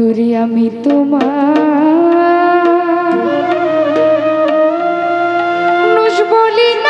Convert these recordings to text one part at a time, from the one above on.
করি আমি তোমার। বলি না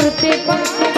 করতে পারছে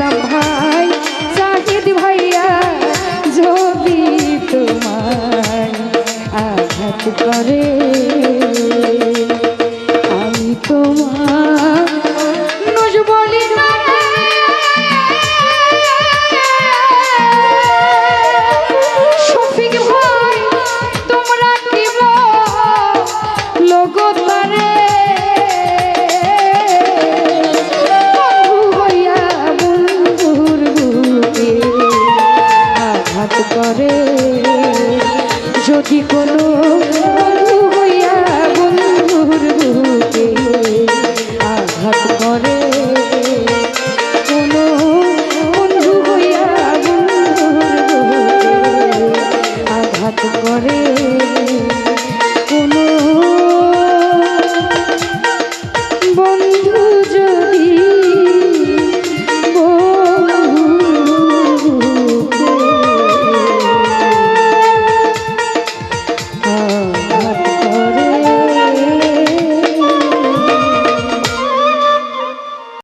পেতাম ভাই সাকিদ ভাইয়া যদি তোমায় আঘাত করে